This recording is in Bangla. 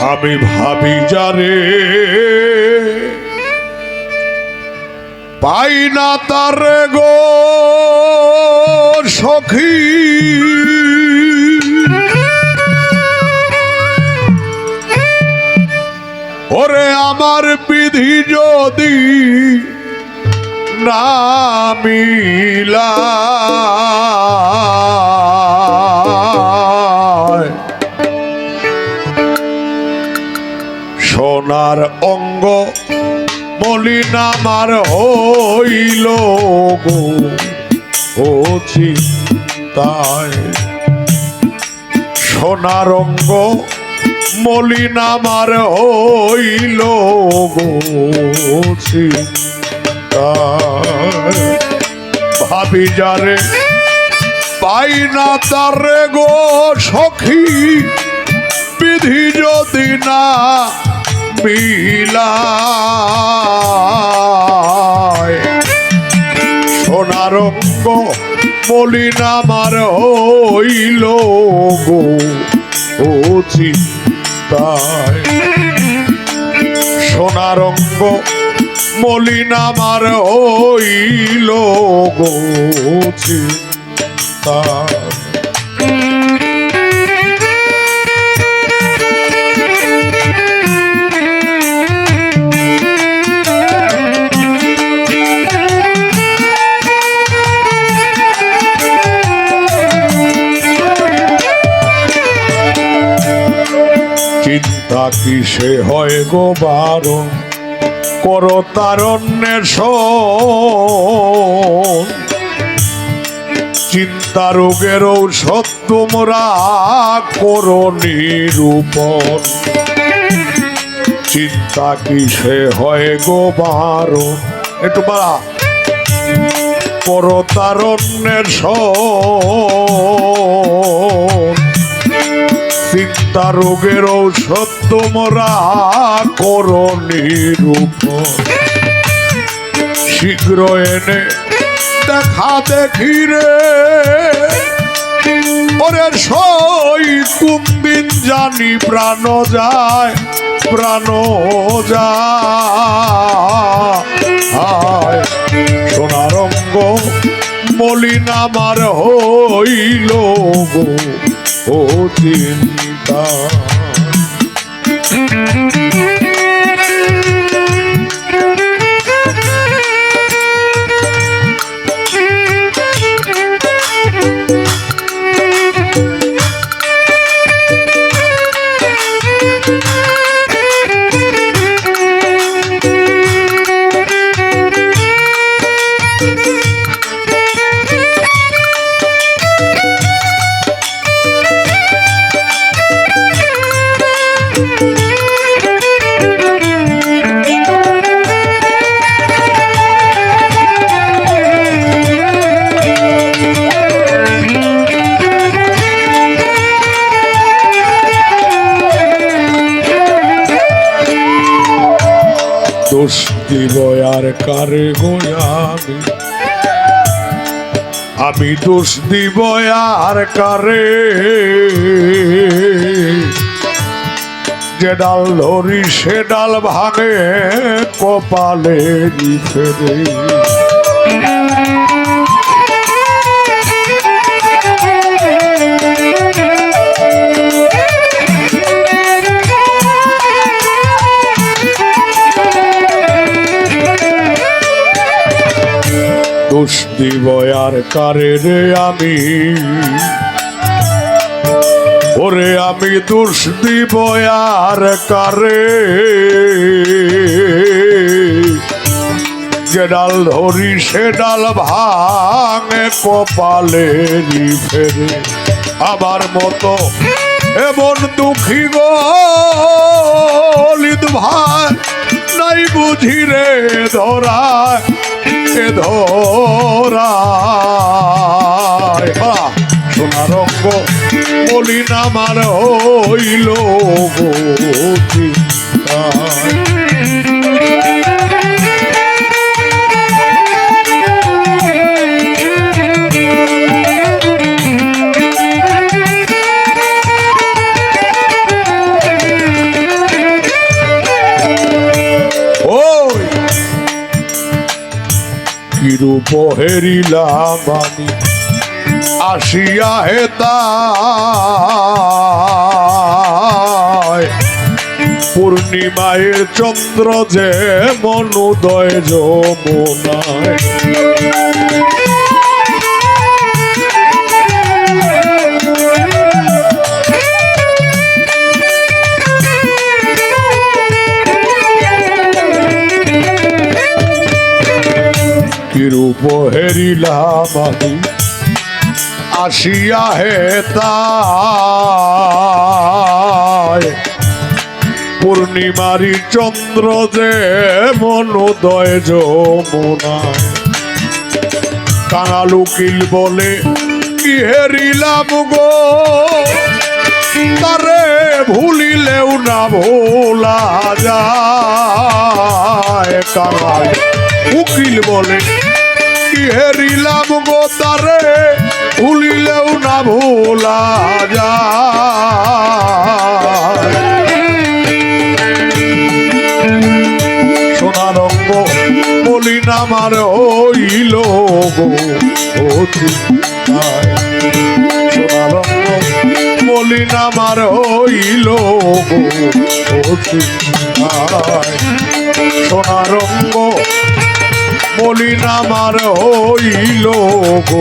আমি ভাবি যারে পাই না তার গো সখী। ওরে আমার বিধি যদি না মিলায় আমার হইল গো। ও চিন্তায় সোনার অঙ্গ মলিন আমার হইল গো। চিন্তায় ভাবি যারে পাই না তারে গো সখী। বিধি যদি না মিলায় সোনার অঙ্গ মলিন আমার হইল গো ও চিন্তায়। সোনারঙ্গ মলিন আমার হইল গো চিন্তায়। চিন্তা কিসে হয় গো বারণ? করো তারণ্যের চিন্তা রোগের ঔষধ তোমরা করো নিরূপণ। চিন্তা কিসে হয় গো বারণ? একটু বাড়া। করো তারণ্যের চিন্তা রোগের ঔষধ তোমরা করো নিরূপ। শীঘ্র এনে দেখা দেখি রে। ওরে সই কোন দিন জানি প্রাণ যায় প্রাণ যায়। সোনার অঙ্গ মলিন আমার হইল গো ও চিন্তা দোষ কারে গোয়ামি আমি দোষ দিব আর কারে? যে ডাল ধরি, সে ডাল ভাঙে, কপালে ফেরে। দিব আর কারে রে আমি? ওরে আমি দোষ দিব আর কারে? যে ডাল ধরি, সে ডাল ভাঙে কপালে ফেরে। আমার মতো এমন দুঃখী গলিত ভাই, নাই বুঝি রে ধরায়। এ ধরায় হা, সোনার রঙ্গ কিরূপ হেরিলাম আমি আসিয়া হেতা পূর্ণিমায়ের চন্দ্র যে মনোদয় যমুনায়। কিরূপ হেরিলাম আমি আসিয়া হেতায় পূর্ণিমারি চন্দ্র যে মনোদয় যমুনায়। কাঙাল উকিল বলে কি হেরিলাম গো? তারে ভুলিলেও না ভোলা যায় কাঙাল উকিল বলে হেরিলাম গো তারে, ভুলিলেও না ভোলা যা সোনা রঙ্গ বলি না আমার হইল গো অতি আয়। বলি না আমার হইল বলি না আমার হইল গো।